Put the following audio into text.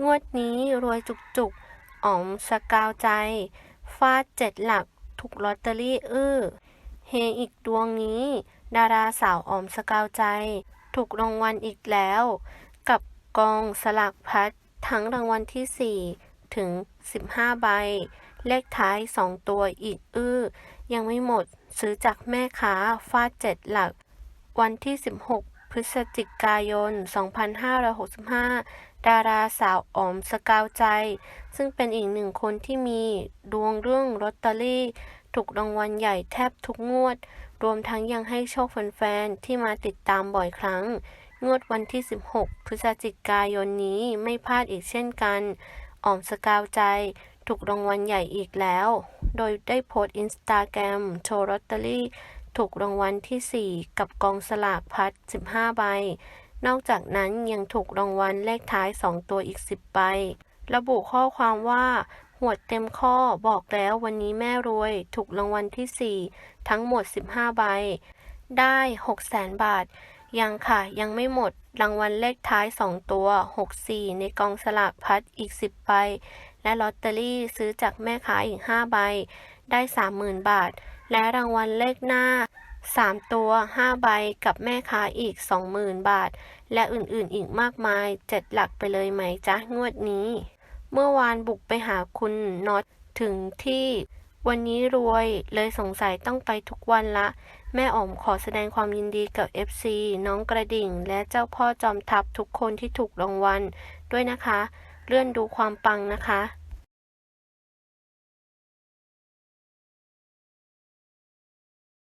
งวดนี้รวยจุกๆ อ๋อมสกาวใจ ฟาดเจ็ดหลัก ถูกลอตเตอรี่อื้อเฮอีกดวงนี้ ดาราสาวอ๋อมสกาวใจ ถูกรางวัลอีกแล้ว กับกองสลากพัดทั้งรางวัลที่ 4 ถึง 15 ใบ เลขท้าย 2 ตัวอีกอื้อยังไม่หมด ซื้อจากแม่ค้าฟาดเจ็ดหลัก วันที่ 16 พฤศจิกายน 2565 ดาราสาวอ๋อมสกาวใจ ซึ่งเป็นอีกหนึ่งคนที่มีดวงเรื่องลอตเตอรี่ถูกรางวัลใหญ่แทบทุกงวด รวมทั้งยังให้โชคแฟนๆ ที่มาติดตามบ่อยครั้ง งวดวันที่ 16 พฤศจิกายนนี้ไม่พลาดอีกเช่นกันอ๋อมสกาวใจถูกรางวัลใหญ่อีกแล้ว โดยได้โพสต์อินสตาแกรมโชว์ลอตเตอรี่ ถูกรางวัลที่ 4 กับกองสลากพัด 15 ใบ นอกจากนั้นยังถูกรางวัลเลขท้าย 2 ตัวอีก 10 ใบ ระบุข้อความว่าหวดเต็มข้อบอกแล้ววันนี้แม่รวย ถูกรางวัลที่ 4 ทั้งหมด 15 ใบ ได้600,000บาท ยังค่ะยังไม่หมด รางวัลเลขท้าย 2 ตัว 64 ในกองสลากพัดอีก 10 ใบ และลอตเตอรี่ซื้อจากแม่ค้าอีก 5 ใบ ได้ 30,000 บาท และรางวัลเลขหน้า 3 ตัว 5 ใบกับแม่ค้าอีก 20,000 บาท และอื่นๆอีกมากมาย 7 หลักไปเลยไหมจ๊ะ งวดนี้ เมื่อวานบุกไปหาคุณน็อตถึงที่ วันนี้รวยเลยสงสัยต้องไปทุกวันละ แม่อ๋อมขอแสดงความยินดีกับ FC น้องกระดิ่ง และเจ้าพ่อจอมทัพทุกคนที่ถูกรางวัลด้วยนะคะ เลื่อนดูความปังนะคะ